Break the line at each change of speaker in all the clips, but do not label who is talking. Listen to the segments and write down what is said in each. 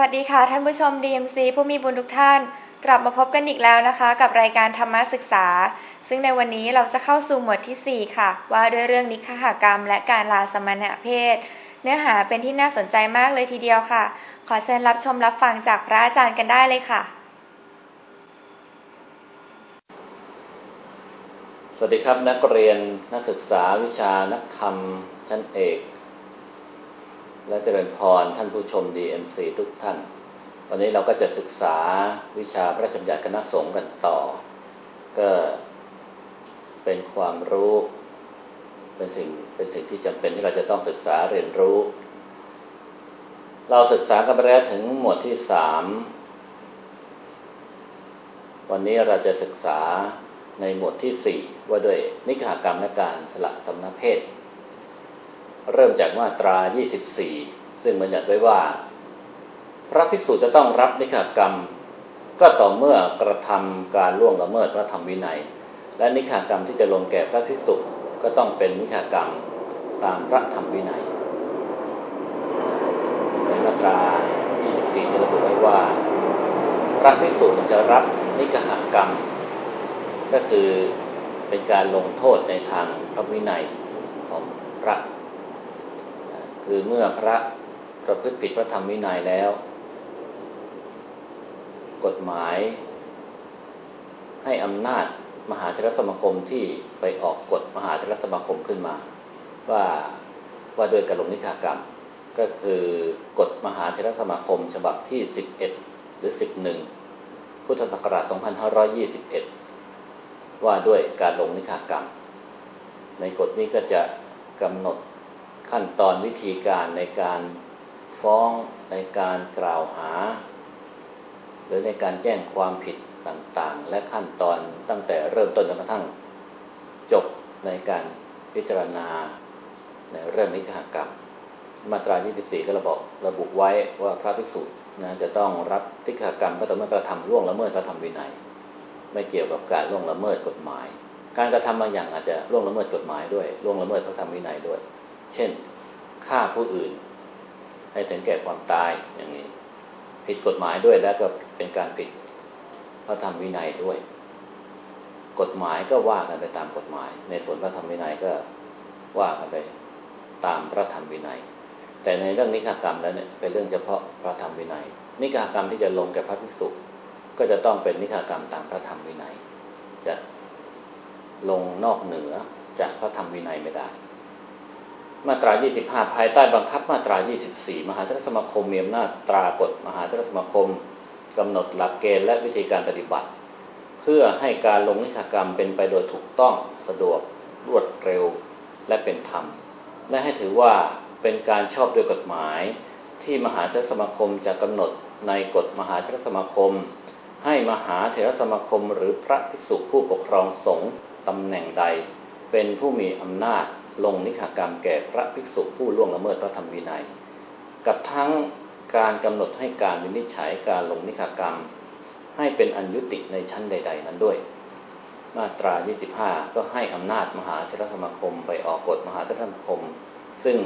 วัสดีค่ะ ท่านผู้ชม DMC ผู้มีบุญทุกท่าน กลับมาพบกันอีกแล้วนะคะ กับรายการธรรมศึกษา ซึ่งในวันนี้เราจะเข้าสู่หมวดที่ 4 ค่ะ ว่าด้วยเรื่องนิคหกรรม และการลาสมณะเพศ เนื้อหาเป็นที่น่าสนใจมากเลยทีเดียวค่ะ ขอเชิญรับชมรับฟังจากพระอาจารย์กันได้เลยค่ะ
สวัสดีครับนักเรียนนักศึกษาวิชานักธรรมชั้นเอก และเจริญพรท่านผู้ชม DMC ทุกท่าน วันนี้เราก็จะศึกษาวิชาพระราชบัญญัติคณะสงฆ์กันต่อ ก็เป็นความรู้ เป็นสิ่งเป็นสิ่งที่จำเป็นที่เราจะต้องศึกษาเรียนรู้ เราศึกษากันไปแล้วถึงหมวดที่สามวันนี้เราจะศึกษาในหมวดที่สี่ว่าด้วยนิกหากรรมและการสละสมณเพศ เริ่มจากมาตรา 24 ซึ่งบัญญัติไว้ว่า พระภิกษุจะต้องรับนิกหากรรม ก็ต่อเมื่อกระทำการล่วงละเมิดพระธรรมวินัย และนิกหากรรมที่จะลงแก่พระภิกษุก็ต้องเป็นนิกหากรรมตามพระธรรมวินัย ในมาตรา 24จะระบุไว้ว่า พระภิกษุจะรับนิกหากรรม ก็คือเป็นการลงโทษในทางพระวินัยของพระ คือเมื่อพระประพฤติผิดพระธรรมวินัยแล้ว กฎหมายให้อำนาจมหาเถรสมาคมที่ไปออกกฎมหาเถรสมาคมขึ้นมา ว่าว่าด้วยการลงนิกากรรม ก็คือกฎมหาเถรสมาคม ฉบับที่ 11 หรือ 11 พุทธศักราช 2521 ว่าด้วยการลงนิกากรรม ในกฎนี้ก็จะกำหนด ขั้นตอนวิธีการในการฟ้องในการกล่าวหา หรือในการแจ้งความผิดต่างๆ และขั้นตอนตั้งแต่เริ่มต้นจนกระทั่ง จบในการพิจารณาในเรื่องนิกากรรม มาตรา 24 ก็ระบอกระบุไว้ว่าพระภิกษุนะจะต้องรับนิกากรรมก็ต่อเมื่อกระทำล่วงละเมิดพระธรรมวินัย ไม่เกี่ยวกับการล่วงละเมิดกฎหมาย การกระทำบางอย่างอาจจะล่วงละเมิดกฎหมายด้วยล่วงละเมิดพระธรรมวินัยด้วย เช่นฆ่าผู้อื่น ให้ถึงแก่ความตายอย่างนี้ ผิดกฎหมายด้วยแล้วก็เป็นการผิดพระธรรมวินัยด้วย กฎหมายก็ว่ากันไปตามกฎหมาย ในส่วนพระธรรมวินัยก็ว่ากันไปตามพระธรรมวินัย แต่ในเรื่องนิกากรรมแล้วเนี่ยเป็นเรื่องเฉพาะพระธรรมวินัย นิกากรรมที่จะลงแก่พระภิกษุก็จะต้องเป็นนิกากรรมตามพระธรรมวินัย จะลงนอกเหนือจากพระธรรมวินัยไม่ได้ มาตรา 25 ภายใต้บังคับมาตรา 24 มหาเถรสมาคมมีอำนาจตรากฎมหาเถรสมาคมกำหนดหลักเกณฑ์และวิธีการปฏิบัติ เพื่อให้การลงนิกากรรมเป็นไปโดยถูกต้องสะดวกรวดเร็วและเป็นธรรม และให้ถือว่าเป็นการชอบด้วยกฎหมาย ที่มหาเถรสมาคมจะกำหนดในกฎมหาเถรสมาคม ให้มหาเถรสมาคมหรือพระภิกษุผู้ปกครองสงฆ์ตำแหน่งใด เป็นผู้มีอำนาจ ลงนิกากรรมแก่พระภิกษุผู้ล่วงละเมิดพระธรรมวินัย กับทั้งการกำหนดให้การวินิจฉัยการลงนิกากรรม ให้เป็นอันยุติในชั้นใด ๆ นั้นด้วย มาตรา 25 ก็ให้อำนาจมหาเถรสมาคมไปออกกฎมหาเถรสมาคม ซึ่ง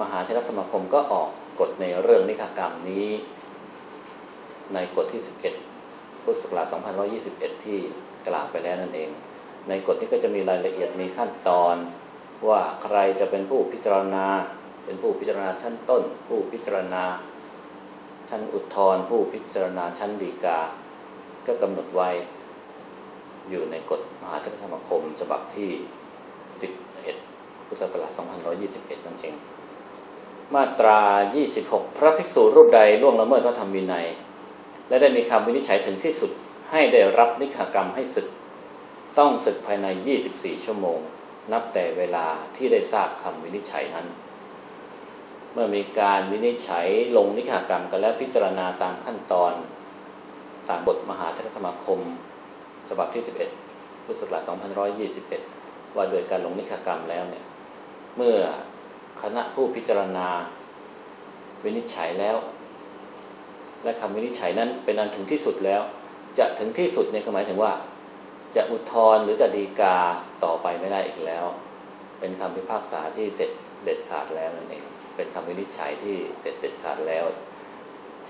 มหาเถรสมาคมก็ออกกฎในเรื่องนิกากรรมนี้ ในกฎที่ 11พุทธศักราช2521 ที่กล่าวไปแล้วนั่นเอง ในกฎนี้ก็จะมีรายละเอียดมีขั้นตอน ว่าใครจะเป็นผู้พิจารณา เป็นผู้พิจารณาชั้นต้น ผู้พิจารณา ชั้นอุทธรผู้พิจารณาชั้นฎีกา ก็กำหนดไว้อยู่ในกฎมหาเถรสมาคมฉบับที่ 11 พุทธศักราช2521 นั่นเอง มาตรา 26 พระภิกษุรูปใดล่วงละเมิดพระธรรมวินัย และได้มีคำวินิจฉัยถึงที่สุดให้ได้รับนิฆากรรมให้ศึก ต้องศึกภายใน 24 ชั่วโมง นับแต่เวลาที่ได้ทราบคำวินิจฉัยนั้น เมื่อมีการวินิจฉัยลงนิฆากรรมกันแล้วพิจารณาตามขั้นตอนตามบทมหาเถรสมาคม ฉบับที่ 11 พุทธศักราช2521 ว่าโดยการลงนิฆากรรมแล้วเนี่ย เมื่อคณะผู้พิจารณาวินิจฉัยแล้ว และคำวินิจฉัยนั้นเป็นอันถึงที่สุดแล้ว จะถึงที่สุดเนี่ยหมายถึงว่า จะอุทธรณ์หรือจะดีกาต่อไปไม่ได้อีกแล้ว เป็นคำพิพากษาที่เสร็จเด็ดขาดแล้วนั่นเองเป็นคำวินิจฉัยที่เสร็จเด็ดขาดแล้ว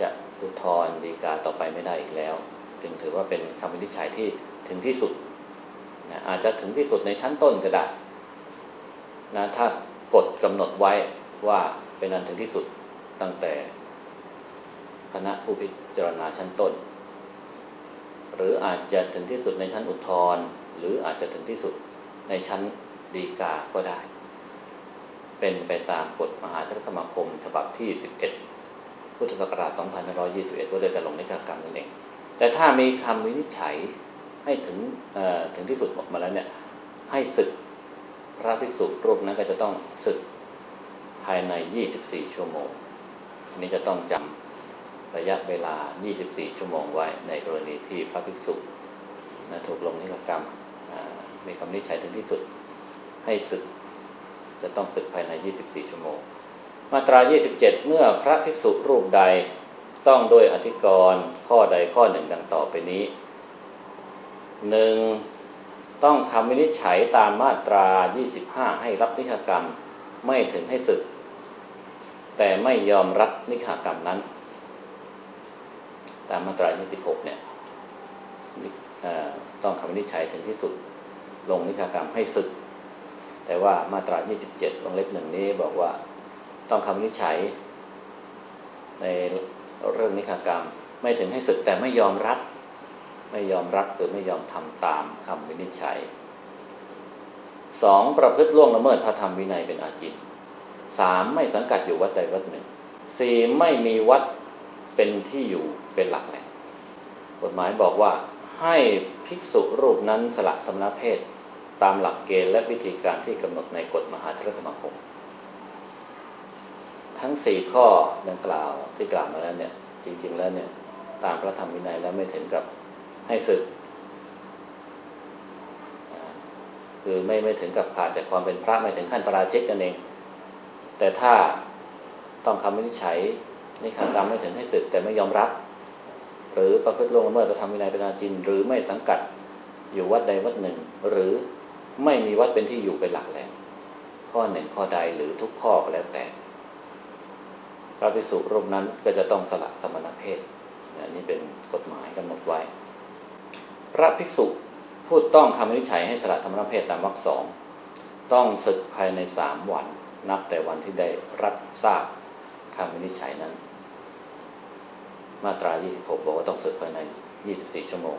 จะอุทธรณ์ฎีกาต่อไปไม่ได้อีกแล้ว จึงถือว่าเป็นคำวินิจฉัยที่ถึงที่สุดนะอาจจะถึงที่สุดในชั้นต้นก็ได้นะถ้ากฎกำหนดไว้ว่าเป็นอันถึงที่สุดตั้งแต่คณะผู้พิจารณาชั้นต้น รืออาจจะถึงที่สุดในชั้นอุทธรณ์หรืออาจจะถึงที่สุดในชั้นฎีกาก็ได้ เป็นไปตามกฎมหาเถรสมาคมฉบับที่ 11 พุทธศักราช 2521 ว่าโดยการลงนิกากรรมนั่นเอง แต่ถ้ามีคำวินิจฉัยให้ถึงถึงที่สุดออกมาแล้วเนี่ย ให้ศึกพระภิกษุรูปนั้นก็จะต้องศึกภายใน 24 ชั่วโมง อันนี้จะต้องจำ ระยะเวลา 24 ชั่วโมงไว้ในกรณีที่พระภิกษุนะถูกลงนิกกรรมมีคำนิจฉัยถึงที่สุดให้ศึก จะต้องศึกภายใน 24 ชั่วโมง มาตรา 27 เมื่อพระภิกษุรูปใดต้องโดยอธิกรณ์ข้อใดข้อหนึ่งดังต่อไปนี้หนึ่งต้องคำวินิจฉัยตามมาตรา 25 ให้รับนิฆกรรม ไม่ถึงให้ศึก แต่ไม่ยอมรับนิฆกรรมนั้น ตามมาตรา 26 เนี่ยต้องคำวินิจฉัยถึงที่สุด ลงนิฆกรรมให้ศึก แต่ว่ามาตรา 27 วงเล็บหนึ่งนี้บอกว่าต้องคำวินิจฉัย ในเรื่องนิฆกรรม ไม่ถึงให้ศึกแต่ไม่ยอมรับ ไม่ยอมรับหรือไม่ยอมทำตามคำวินิจฉัยสองประพฤติล่วงละเมิดพระธรรมวินัยเป็นอาจินสามไม่สังกัดอยู่วัดใดวัดหนึ่งสี่ไม่มีวัดเป็นที่อยู่ เป็นหลักแหล่งกฎหมายบอกว่าให้ภิกษุรูปนั้นสละสมณเพศตามหลักเกณฑ์และวิธีการที่กำหนดในกฎมหาเถรสมาคม ทั้งสี่ข้อดังกล่าวที่กล่าวมาแล้วเนี่ยจริง ๆ แล้วเนี่ยตามพระธรรมวินัยแล้วไม่ถึงกับให้ศึก คือไม่ไม่ถึงกับขาดจากความเป็นพระไม่ถึงขั้นประราชิกกันเอง แต่ถ้าต้องคำวินิจฉัยนี่ขัดกรรมไม่ถึงให้ศึกแต่ไม่ยอมรับ หรือประพฤติล่วงละเมิดพระธรรมวินัยเป็นอาจิน หรือไม่สังกัดอยู่วัดใดวัดหนึ่ง หรือไม่มีวัดเป็นที่อยู่เป็นหลักแหล่งข้อหนึ่งข้อใดหรือทุกข้อก็แล้วแต่พระภิกษุรูปนั้นก็จะต้องสละสมณเพศอันนี้เป็นกฎหมายกำหนดไว้ พระภิกษุผู้ต้องคำวินิจฉัยให้สละสมณเพศตามวรรคสองต้องศึกภายในสามวัน นับแต่วันที่ได้รับทราบคำวินิจฉัยนั้น มาตรา 26 บอกว่าต้องศึกภายใน 24 ชั่วโมง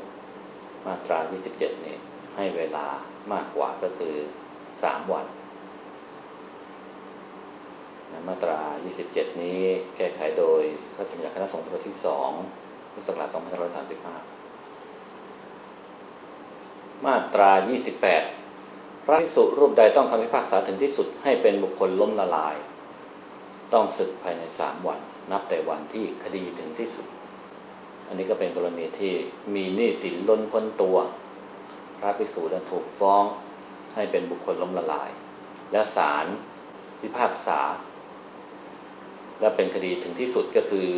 มาตรา 27 นี่ให้เวลามากกว่าก็คือ 3 วัน มาตรา 27 นี้แก้ไขโดยพระราชบัติคณะสงฆ์ฉบับที่2พุทธศักราช2535 มาตรา 28 พระภิกษุรูปใดต้องคำพิพากษาถึงที่สุดให้เป็นบุคคลล้มละลาย ต้องศึกภายใน 3 วัน นับแต่วันที่คดีถึงที่สุด อันนี้ก็เป็นกรณีที่มีหนี้สินล้นพ้นตัว พระภิกษุนั้นถูกฟ้องให้เป็นบุคคลล้มละลาย และศาลพิพากษา และเป็นคดีถึงที่สุดก็คือ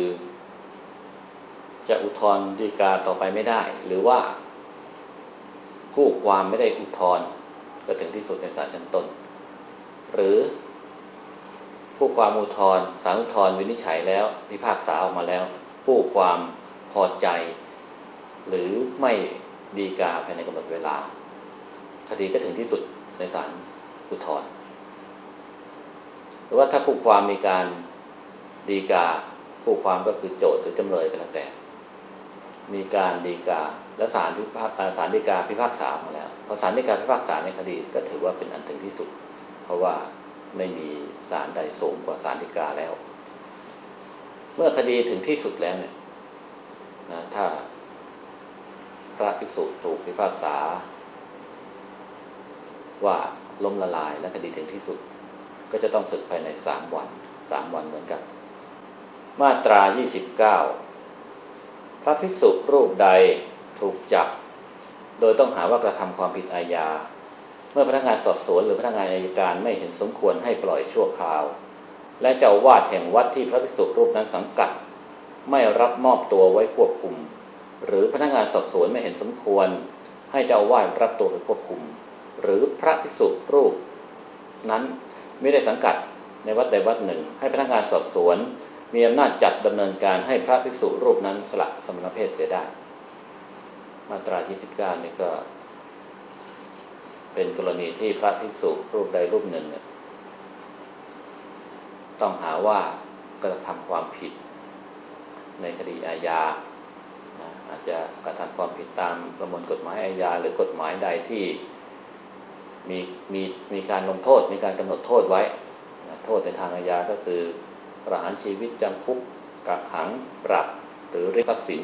จะอุทธรณ์ฎีกาต่อไปไม่ได้ หรือว่าคู่ความไม่ได้อุทธรณ์ก็ถึงที่สุดในศาลชั้นต้น หรือ ผู้ความอุทธรณ์ศาลอุทธรวินิจฉัยแล้วพิพากษาออกมาแล้ว ผู้ความพอใจ หรือไม่ดีกาภายในกำหนดเวลา คดีก็ถึงที่สุดในศาลอุทธรหรือว่าถ้าผู้ความมีการดีกาผู้ความก็คือโจทย์หรือจำเลยก็แล้วแต่ มีการดีกาและศาลพิพากษาดีกาพิพากษามาแล้วพอศาลดีกาพิพากษาในคดีก็ถือว่าเป็นอันถึงที่สุด เพราะว่า ไม่มีศาลใดสูงกว่าศาลฎีกาแล้ว เมื่อคดีถึงที่สุดแล้วเนี่ยนะถ้าพระภิกษุถูกพิพากษา ว่าล้มละลายและคดีถึงที่สุด ก็จะต้องศึกภายในสามวันสามวันเหมือนกัน มาตรายี่สิบเก้าพระภิกษุรูปใดถูกจับ โดยต้องหาว่ากระทำความผิดอาญา มื่อพนักงานสอบสวนหรือพนักงานอายการไม่เห็นสมควรให้ปล่อยชั่วคราว และเจ้าวาดแห่งวัดที่พระภิกษุรูปนั้นสังกัด ไม่รับมอบตัวไว้ควบคุม หรือพนักงานสอบสวนไม่เห็นสมควร ให้เจ้าวาดรับตัวไปควบคุม หรือพระภิกษุรูป นั้นไม่ได้สังกัดในวัดใดวัดหนึ่ง ให้พนักงานสอบสวน มีอำนาจจัดดำเนินการให้พระภิกษุรูปนั้นสละสมณเพศเสียได้ มาตรา 29 นี่ก็ เป็นกรณีที่พระภิกษุรูปใดรูปหนึ่งเนี่ยต้องหาว่ากระทำความผิดในคดีอาญาอาจจะกระทำความผิดตามประมวลกฎหมายอาญา หรือกฎหมายใดที่มีมีมีการลงโทษมีการกำหนดโทษไว้ โทษในทางอาญาก็คือประหารชีวิตจำคุกกักขังปรับหรือเรียกทรัพย์สิน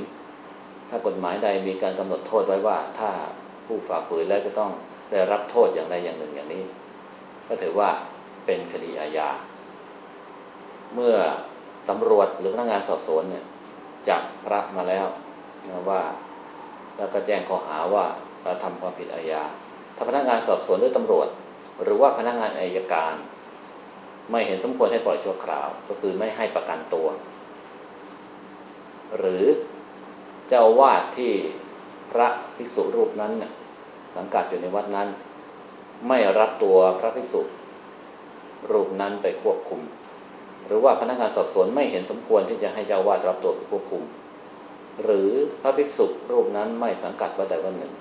ถ้ากฎหมายใดมีการกำหนดโทษไว้ว่า ถ้าผู้ฝ่าฝืนแล้วจะต้อง ได้รับโทษอย่างใดอย่างหนึ่งอย่างนี้ ก็ถือว่าเป็นคดีอาญา เมื่อตำรวจหรือพนักงานสอบสวนเนี่ยจับพระมาแล้วนะว่า แล้วก็แจ้งข้อหาว่ากระทำความผิดอาญาถ้าพนักงานสอบสวนหรือตำรวจ หรือว่าพนักงานอายการ ไม่เห็นสมควรให้ปล่อยชั่วคราว ก็คือไม่ให้ประกันตัว หรือเจ้าวาดที่พระภิกษุรูปนั้นน่ะ สังกัดอยู่ในวัดนั้น ไม่รับตัวพระภิกษุรูปนั้นไปควบคุม หรือว่าพนักงานสอบสวนไม่เห็นสมควรที่จะให้เจ้าวาดรับตัวไปควบคุม หรือพระภิกษุรูปนั้นไม่สังกัดวัดใดวัดหนึ่ง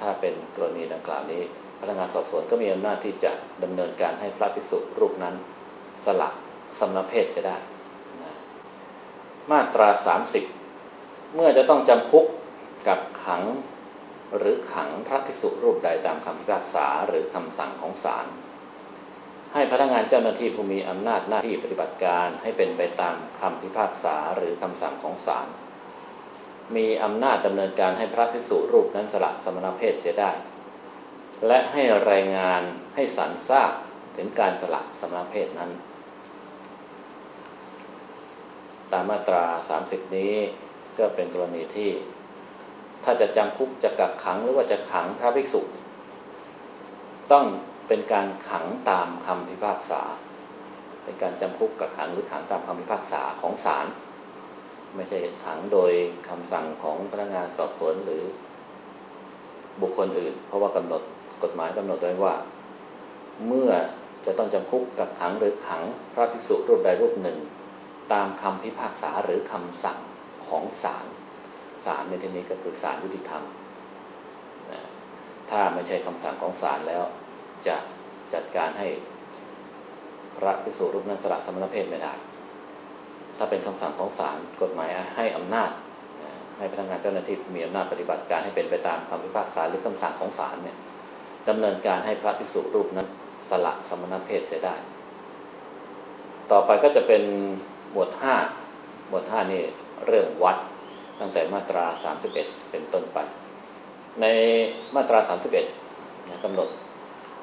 ถ้าเป็นกรณีดังกล่าวนี้ พนักงานสอบสวนก็มีอำนาจที่จะดำเนินการให้พระภิกษุรูปนั้นสละสมณเพศเสียได้นะมาตราสามสิบเมื่อจะต้องจำคุกกับขัง หรือขังพระภิกษุรูปใดตามคำพิพากษาหรือคำสั่งของศาลให้พนักงานเจ้าหน้าที่ผู้มีอำนาจหน้าที่ปฏิบัติการให้เป็นไปตามคำพิพากษาหรือคำสั่งของศาลมีอำนาจดำเนินการให้พระภิกษุรูปนั้นสละสมณเพศเสียได้ และให้รายงานให้ศาลทราบถึงการสละสมณเพศนั้น ตามมาตรา 30 นี้ก็เป็นกรณีที่ ถ้าจะจำคุกจะกักขังหรือว่าจะขังพระภิกษุ ต้องเป็นการขังตามคำพิพากษา เป็นการจำคุกกักขังหรือขังตามคำพิพากษาของศาลไม่ใช่ขังโดยคำสั่งของพนักงานสอบสวนหรือบุคคลอื่น เพราะว่ากำหนดกฎหมายกำหนดไว้ว่า เมื่อจะต้องจำคุกกักขังหรือขังพระภิกษุรูปใดรูปหนึ่ง ตามคำพิพากษาหรือคำสั่งของศาล ศาลในที่นี้ก็คือศาลยุติธรรมนะถ้าไม่ใช่คำสั่งของศาลแล้ว จะจัดการให้พระภิกษุรูปนั้นสละสมณเพศไม่ได้ ถ้าเป็นคำสั่งของศาลกฎหมายให้อำนาจนะให้พนักงานเจ้าหน้าที่มีอำนาจปฏิบัติการให้เป็นไปตามคำพิพากษาหรือคำสั่งของศาลเนี่ยดำเนินการให้พระภิกษุรูปนั้นสละสมณเพศเสียได้ ต่อไปก็จะเป็นหมวดห้าหมวดห้านี่เรื่องวัด ตั้งแต่มาตราสามสิบเอ็ดเป็นต้นไป ในมาตราสามสิบเอ็ดกำหนด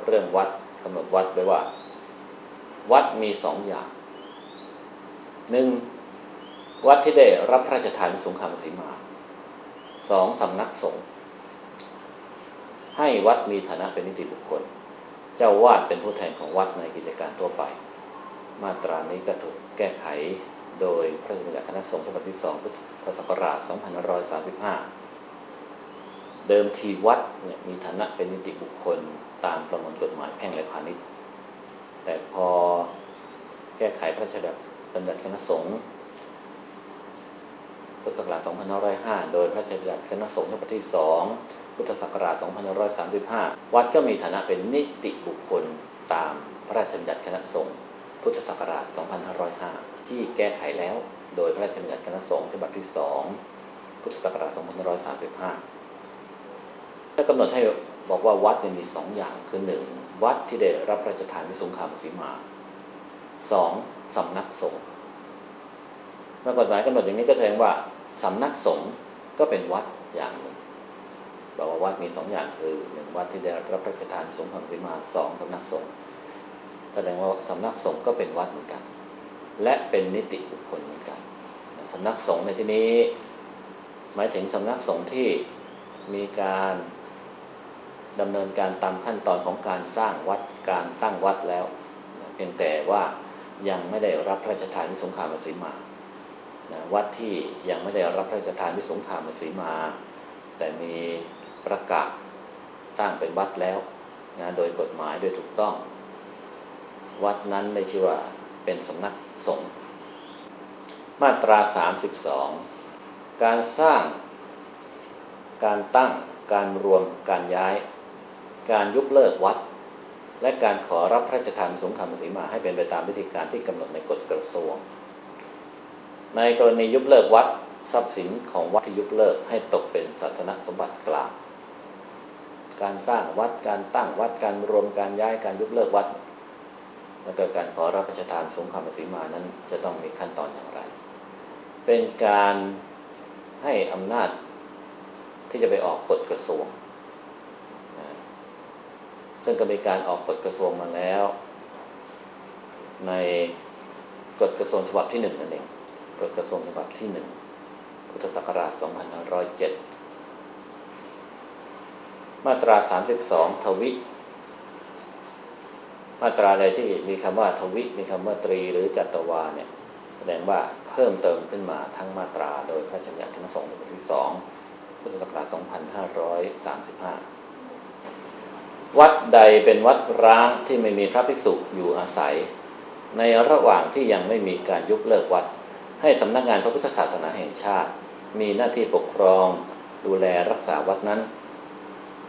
เรื่องวัดกำหนดวัดไว้ว่า วัดมีสองอย่างหนึ่งวัดที่ได้รับพระราชทานสงครามสีมาสองสำนักสงฆ์ให้วัดมีฐานะเป็นนิติบุคคล เจ้าวาดเป็นผู้แทนของวัดในกิจการทั่วไป มาตรานี้ก็ถูกแก้ไข โดยพระราชบัญญัติคณะสงฆ์ฉบับที่2พุทธศักราช 2535 เดิมทีวัดเนี่ยมีฐานะเป็นนิติบุคคลตามประมวลกฎหมายแพ่งและพาณิชย์ แต่พอแก้ไขพระราชบัญญัติคณะสงฆ์พุทธศักราช 2505 โดยพระราชบัญญัติคณะสงฆ์ฉบับที่2พุทธศักราช 2535 วัดก็มีฐานะเป็นนิติบุคคลตามพระราชบัญญัติคณะสงฆ์พุทธศักราช 2505 ที่แก้ไขแล้ว โดยพระราชบัญญัติคณะสงฆ์ฉบับที่2พุทธศักราช2535ถ้ากำหนดให้บอกว่าวัดมีสองอย่างคือหนึ่งวัดที่ได้รับพระราชทานวิสงครามสีมาสองสำนักสงฆ์เมื่อกฎหมายกำหนดอย่างนี้ก็แสดงว่าสำนักสงฆ์ก็เป็นวัดอย่างหนึ่งบอกว่าวัดมีสองอย่างคือหนึ่งวัดที่ได้รับพระราชทานสงครามสีมาสองสำนักสงฆ์แสดงว่าสำนักสงฆ์ก็เป็นวัดเหมือนกัน และเป็นนิติบุคคลเหมือนกันสำนักสงฆ์ในที่นี้ หมายถึงสำนักสงฆ์ที่มีการดำเนินการตามขั้นตอนของการสร้างวัดการตั้งวัดแล้วเพียงแต่ว่ายังไม่ได้รับพระราชทานวิสงคามสีมาวัดที่ยังไม่ได้รับพระราชทานวิสงคามสีมา แต่มีประกาศตั้งเป็นวัดแล้วนะโดยกฎหมายโดยถูกต้อง วัดนั้นได้ชื่อว่า เป็นสำนักสงฆ์มาตรา 32 การสร้าง การตั้ง การรวม การย้าย การยุบเลิกวัด และการขอรับพระราชทานสงฆ์คำสีมาให้เป็นไปตามวิธีการที่กำหนดในกฎกระทรวง ในกรณียุบเลิกวัดทรัพย์สินของวัดที่ยุบเลิกให้ตกเป็นศาสนสมบัติกลาง การสร้างวัด การตั้งวัด การรวม การย้าย การยุบเลิกวัด แล้วก็การขอรับพระราชทานสงฆ์คำสีมานั้น จะต้องมีขั้นตอนอย่างไร เป็นการให้อำนาจที่จะไปออกกฎกระทรวง ซึ่งก็มีการออกกฎกระทรวงมาแล้ว ในกฎกระทรวงฉบับที่หนึ่งนั่นเองกฎกระทรวงฉบับที่หนึ่งพุทธศักราช 2507 มาตรา 32 ทวิ มาตราใดที่มีคำว่าทวิมีคำว่าตรีหรือจัตวาเนี่ยแสดงว่าเพิ่มเติมขึ้นมาทั้งมาตราโดยพระราชบัญญัติคณะสงฆ์บทที่สองพุทธศักราช2535 วัดใดเป็นวัดร้างที่ไม่มีพระภิกษุอยู่อาศัย ในระหว่างที่ยังไม่มีการยุบเลิกวัด ให้สำนักงานพระพุทธศาสนาแห่งชาติ มีหน้าที่ปกครอง ดูแลรักษาวัดนั้น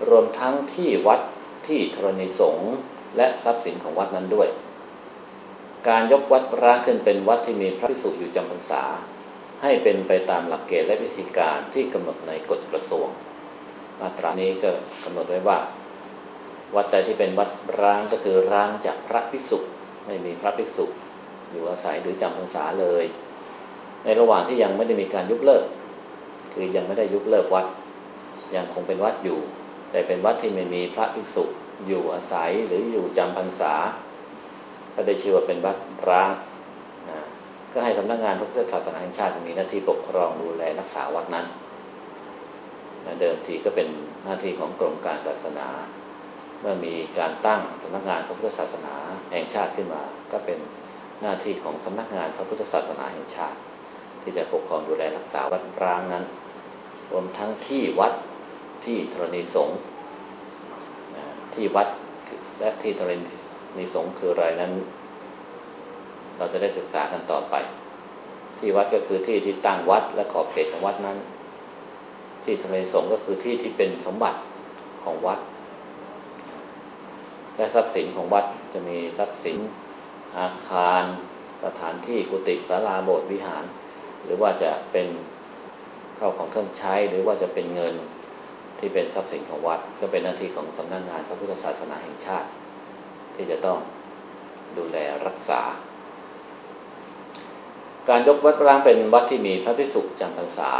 รวมทั้งที่วัดที่ธรณีสงฆ์ และทรัพย์สินของวัดนั้นด้วย การยกวัดร้างขึ้นเป็นวัดที่มีพระภิกษุอยู่จำพรรษา ให้เป็นไปตามหลักเกณฑ์และวิธีการที่กำหนดในกฎกระทรวง มาตรานี้ก็กำหนดไว้ว่า วัดใดที่เป็นวัดร้างก็คือร้างจากพระภิกษุไม่มีพระภิกษุอยู่อาศัยหรือจำพรรษาเลย ในระหว่างที่ยังไม่ได้มีการยุบเลิก คือยังไม่ได้ยุบเลิกวัด ยังคงเป็นวัดอยู่ แต่เป็นวัดที่ไม่มีพระภิกษุ อยู่อาศัยหรืออยู่จำพรรษา ก็ได้ชื่อว่าเป็นวัดร้างนะก็ให้สำนักงานพระพุทธศาสนาแห่งชาติมีหน้าที่ปกครองดูแลรักษาวัดนั้นนะเดิมทีก็เป็นหน้าที่ของกรมการศาสนา เมื่อมีการตั้งสำนักงานพระพุทธศาสนาแห่งชาติขึ้นมา ก็เป็นหน้าที่ของสำนักงานพระพุทธศาสนาแห่งชาติ ที่จะปกครองดูแลรักษาวัดร้างนั้น รวมทั้งที่วัดที่ธรณีสงฆ์ ที่วัดและที่ธรณีสงฆ์คืออะไรนั้น เราจะได้ศึกษากันต่อไป ที่วัดก็คือที่ที่ตั้งวัดและขอบเขตของวัดนั้น ที่ธรณีสงฆ์ก็คือที่ที่เป็นสมบัติของวัด และทรัพย์สินของวัดจะมีทรัพย์สิน อาคาร สถานที่กุฏิศาลาโบสถ์วิหาร หรือว่าจะเป็นเข้าของเครื่องใช้หรือว่าจะเป็นเงิน ที่เป็นทรัพย์สินของวัด ก็เป็นหน้าที่ของสำนักงงานพระพุทธศาสนาแห่งชาติ ที่จะต้องดูแลรักษา การยกวัดร้างเป็นวัดที่มีพระภิกษุจำพรรษา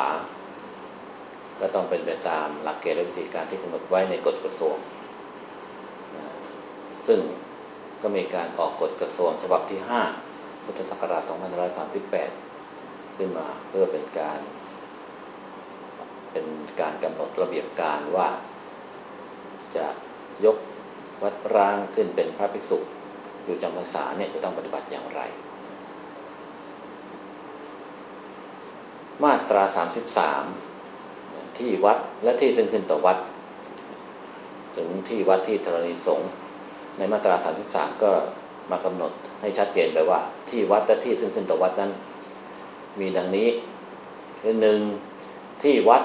ก็ต้องเป็นไปตามหลักเกณฑ์และวิธีการที่กำหนดไว้ในกฎกระทรวง ซึ่งก็มีการออกกฎกระทรวงฉบับที่ 5 พุทธศักราช 2538 ขึ้นมาเพื่อเป็นการ เป็นการกำหนดระเบียบการว่า จะยกวัดร้างขึ้นเป็นพระภิกษุอยู่จำพรรษาเนี่ยจะต้องปฏิบัติอย่างไร มาตรา 33 ที่วัดและที่ซึ่งขึ้นต่อวัด ถึงที่วัดที่ธรณีสงฆ์ในมาตรา 33 ก็มากำหนดให้ชัดเจนไปว่า ที่วัดและที่ซึ่งขึ้นต่อวัดนั้น มีดังนี้คือหนึ่งที่วัด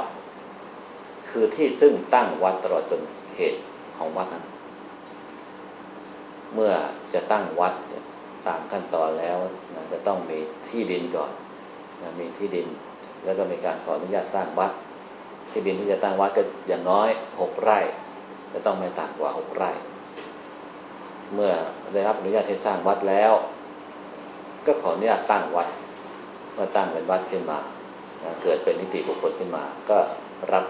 คือที่ซึ่งตั้งวัดตลอดจนเขตของวัดนั้น เมื่อจะตั้งวัดตามขั้นตอนแล้วนะจะต้องมีที่ดินก่อนนะมีที่ดิน แล้วก็มีการขออนุญาตสร้างวัด ที่ดินที่จะตั้งวัดก็อย่างน้อยหกไร่ จะต้องไม่ต่ำกว่าหกไร่ เมื่อได้รับอนุญาตให้สร้างวัดแล้ว ก็ขออนุญาตตั้งวัดเมื่อตั้งเป็นวัดขึ้นมาเกิดเป็นนิติบุคคลขึ้นมา ก็รับ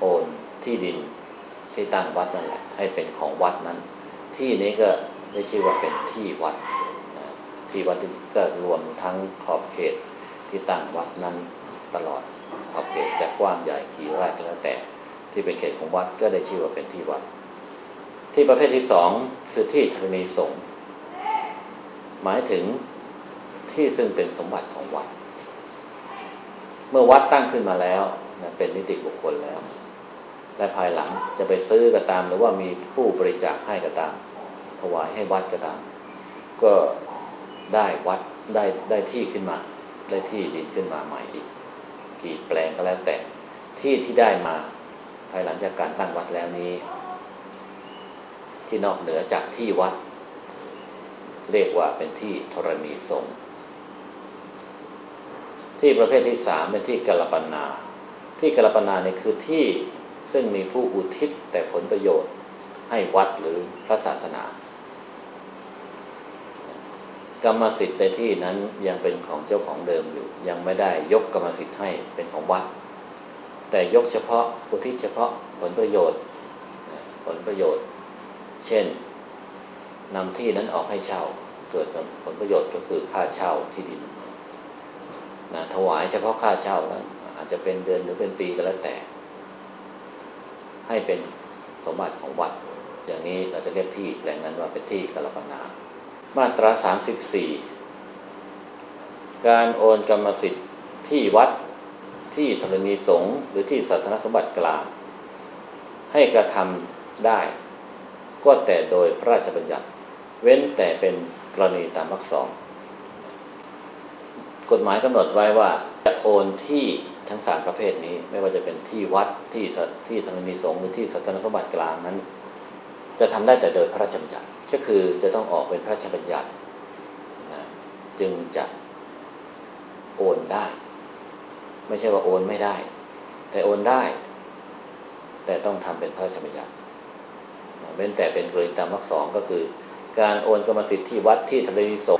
โอนที่ดินที่ตั้งวัดนั่นแหละ ให้เป็นของวัดนั้น ที่นี้ก็ได้ชื่อว่าเป็นที่วัดที่วัดก็รวมทั้งขอบเขตที่ตั้งวัดนั้นตลอดขอบเขตจะกว้างใหญ่กี่ไร่ก็แล้วแต่ที่เป็นเขตของวัดก็ได้ชื่อว่าเป็นที่วัด ที่ประเภทที่สองคือที่ธรณีสงฆ์หมายถึงที่ซึ่งเป็นสมบัติของวัด เมื่อวัดตั้งขึ้นมาแล้วเป็นนิติบุคคลแล้ว และภายหลังจะไปซื้อก็ตาม หรือว่ามีผู้บริจาคให้ก็ตาม ถวายให้วัดก็ตาม ก็ได้วัดได้ได้ที่ขึ้นมา ได้ที่ดินขึ้นมาใหม่อีก กี่แปลงก็แล้วแต่ ที่ที่ได้มา ภายหลังจากการตั้งวัดแล้วนี้ ที่นอกเหนือจากที่วัด เรียกว่าเป็นที่ธรณีสงฆ์ที่ประเภทที่สามเป็นที่กัลปนา ที่กัลปนาเนี่ยคือที่ ซึ่งมีผู้อุทิศแต่ผลประโยชน์ให้วัดหรือพระศาสนา กรรมสิทธิ์ในที่นั้นยังเป็นของเจ้าของเดิมอยู่ ยังไม่ได้ยกกรรมสิทธิ์ให้เป็นของวัด แต่ยกเฉพาะอุทิศเฉพาะผลประโยชน์ ผลประโยชน์ เช่นนำที่นั้นออกให้เช่าเกิดผลประโยชน์ก็คือค่าเช่าที่ดินนะถวายเฉพาะค่าเช่านั้นอาจจะเป็นเดือนหรือเป็นปีก็แล้วแต่ ให้เป็นสมบัติของวัด อย่างนี้เราจะเรียกที่แหล่งนั้นว่าเป็นที่กรปนา มาตราสามสิบสี่การโอนกรรมสิทธิ์ที่วัดที่ธรณีสงฆ์หรือที่ศาสนสมบัติกลาง ให้กระทำได้ ก็แต่โดยพระราชบัญญัติ เว้นแต่เป็นกรณีตามวรรคสองกฎหมายกำหนดไว้ว่าจะโอนที่ ทั้งสามประเภทนี้ ไม่ว่าจะเป็นที่วัดที่ที่ธรณีสงฆ์หรือที่ศาสนสมบัติกลางนั้น จะทำได้แต่โดยพระราชบัญญัติก็คือจะต้องออกเป็นพระราชบัญญัตินะจึงจะโอนได้ ไม่ใช่ว่าโอนไม่ได้ แต่โอนได้ แต่ต้องทำเป็นพระราชบัญญัติเว้นแต่เป็นกรณีตามวรรคสองก็คือ การโอนกรรมสิทธิ์ที่วัดที่ทะเลสงฆ์